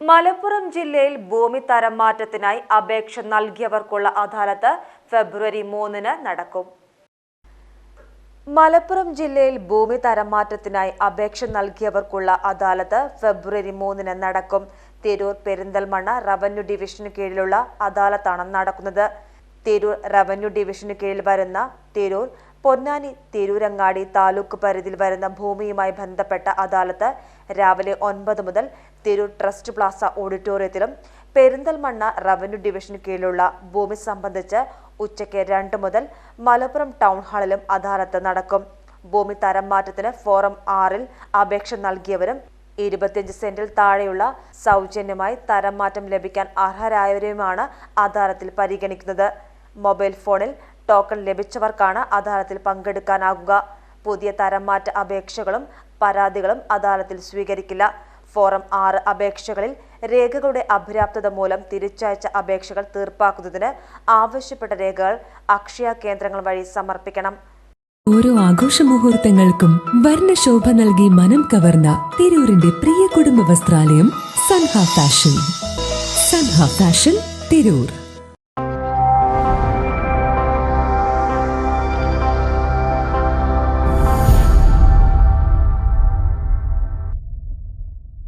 മലപ്പുറം ജില്ലയിൽ ഭൂമി തരം മാറ്റത്തിനായി അപേക്ഷ നൽകിയവർക്കുള്ള അദാലത്ത് ഫെബ്രുവരി മൂന്നിന് നടക്കും. മലപ്പുറം ജില്ലയിൽ ഭൂമി തരം മാറ്റത്തിനായി അപേക്ഷ നൽകിയവർക്കുള്ള അദാലത്ത് ഫെബ്രുവരി മൂന്നിന് നടക്കും. തിരൂർ പെരിന്തൽമണ്ണ റവന്യൂ ഡിവിഷന് കീഴിലുള്ള അദാലത്താണ് നടക്കുന്നത്. തിരൂർ റവന്യൂ ഡിവിഷന് കീഴിൽ വരുന്ന തിരൂർ പൊന്നാനി തിരൂരങ്ങാടി താലൂക്ക് പരിധിയിൽ വരുന്ന ഭൂമിയുമായി ബന്ധപ്പെട്ട അദാലത്ത് രാവിലെ ഒൻപത് മുതൽ തിരൂർ ട്രസ്റ്റ് പ്ലാസ ഓഡിറ്റോറിയത്തിലും പെരിന്തൽമണ്ണ റവന്യൂ ഡിവിഷന് കീഴിലുള്ള ഭൂമി സംബന്ധിച്ച് ഉച്ചയ്ക്ക് രണ്ട് മുതൽ മലപ്പുറം ടൗൺ ഹാളിലും അദാലത്ത് നടക്കും. ഭൂമി തരം മാറ്റത്തിന് ഫോറം ആറിൽ അപേക്ഷ നൽകിയവരും ഇരുപത്തിയഞ്ച് സെന്റിൽ താഴെയുള്ള സൗജന്യമായി തരം മാറ്റം ലഭിക്കാൻ അർഹരായവരെയുമാണ് അദാലത്തിൽ പരിഗണിക്കുന്നത്. മൊബൈൽ ഫോണിൽ ടോക്കൺ ലഭിച്ചവർക്കാണ് അദാലത്തിൽ പങ്കെടുക്കാനാകുക. പുതിയ തരം മാറ്റ അപേക്ഷകളും പരാതികളും അദാലത്തിൽ സ്വീകരിക്കില്ല. ഫോറം ആറ് അപേക്ഷകളിൽ രേഖകളുടെ അപര്യാപ്തത മൂലം തിരിച്ചയച്ച അപേക്ഷകൾ തീർപ്പാക്കുന്നതിന് ആവശ്യപ്പെട്ട രേഖകൾ അക്ഷയ കേന്ദ്രങ്ങൾ വഴി സമർപ്പിക്കണം. ഓരോ ആഘോഷ മുഹൂർത്തങ്ങൾക്കും വർണശോഭ നൽകി മനം കവർന്ന തിരൂരിന്റെ പ്രിയ കുടുംബ വസ്ത്രാലയം സൻഹ ഫാഷൻ. സൻഹ ഫാഷൻ തിരൂർ.